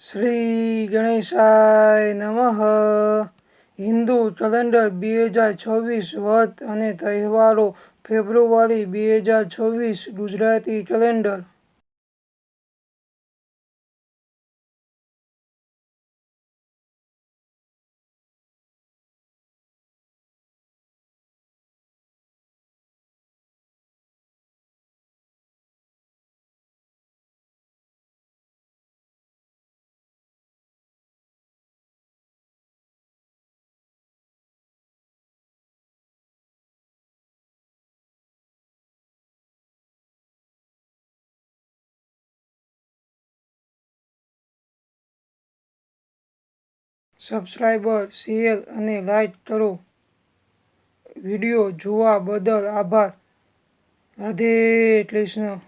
શ્રી ગણેશાય નમઃ. હિન્દુ કેલેન્ડર બે હજાર છવ્વીસ વ્રત અને તહેવારો ફેબ્રુઆરી બે હજાર છવ્વીસ ગુજરાતી કેલેન્ડર. સબસ્ક્રાઈબર શેર અને લાઈક કરો. વીડિયો જોવા બદલ આભાર. રાધે કૃષ્ણ.